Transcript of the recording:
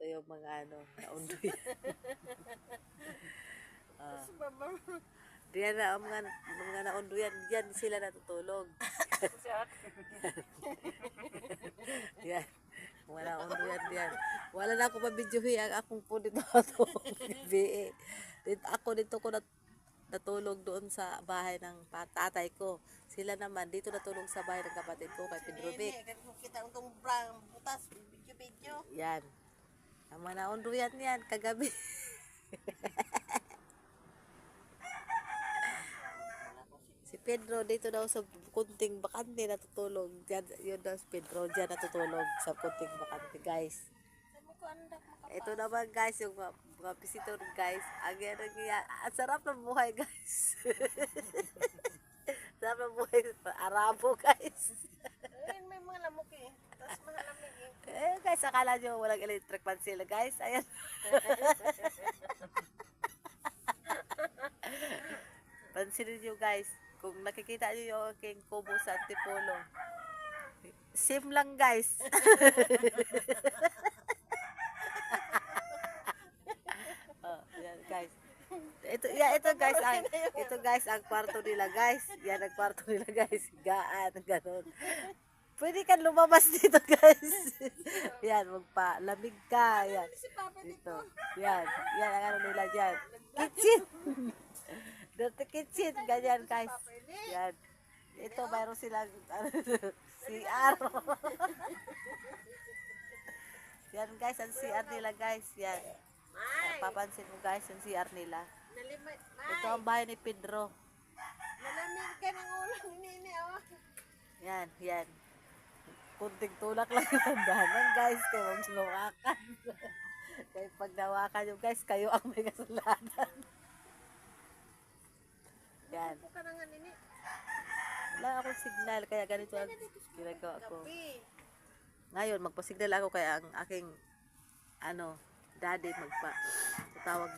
Ito yung mga ano, naundoy. ah. Diyan na, ang mga, mga naunduyan, diyan sila natutulog. Yan. Mga naunduyan diyan. Wala na ako mabidyohi ang akong po dito ako. BA. Dito, ako dito ko nat natulog doon sa bahay ng tatay ko. Sila naman dito natulog sa bahay ng kapatid ko kay Pedro Vic. Kita brang butas, video-video. Yan. Ang mga naunduyan yan, kagabi. si Pedro dito daw sa kunting bakante natutulog. Diyan, yun daw si Pedro diyan natutulog sa kunting bakante guys. Ito naman guys, yung mga, mga visitor guys. Ang yan, ang yan. Ang sarap ng buhay guys. sarap ng buhay. Arabo guys. Guys, akala nyo walang electric fan sila guys. Ayan. Pansinin nyo guys, kung nakikita nyo yung aking kubo sa Antipolo. Same lang guys. oh, yan guys. Ito, yeah, ito guys, ang, ito guys, ang kwarto nila guys. Yan ang kwarto nila guys. Gaan, ganun. Pwede ka lumabas dito guys. yan, magpa-lamig ka. Yan. Papa Dito. Yan. Yan ang ano nila dyan. Kitchen. Dirty kitchen. Ganyan guys. Yan. Ito, mayroon silang ano, CR. Yan guys, ang CR nila guys. Yan. Papansin mo guys, ang CR nila. Ito ang bahay ni Pedro. Nalamig ka ng ulo ni Nini, oh. Yan, yan. Kunting tulak lang yung handanan guys. Kaya huwag sumawakan. Kaya pag nawakan nyo guys, kayo ang may kasalanan. Yan. Wala akong signal, kaya ganito ang ginagawa ko. Ngayon, magpa-signal ako kaya ang aking, ano, daddy magpa, tawag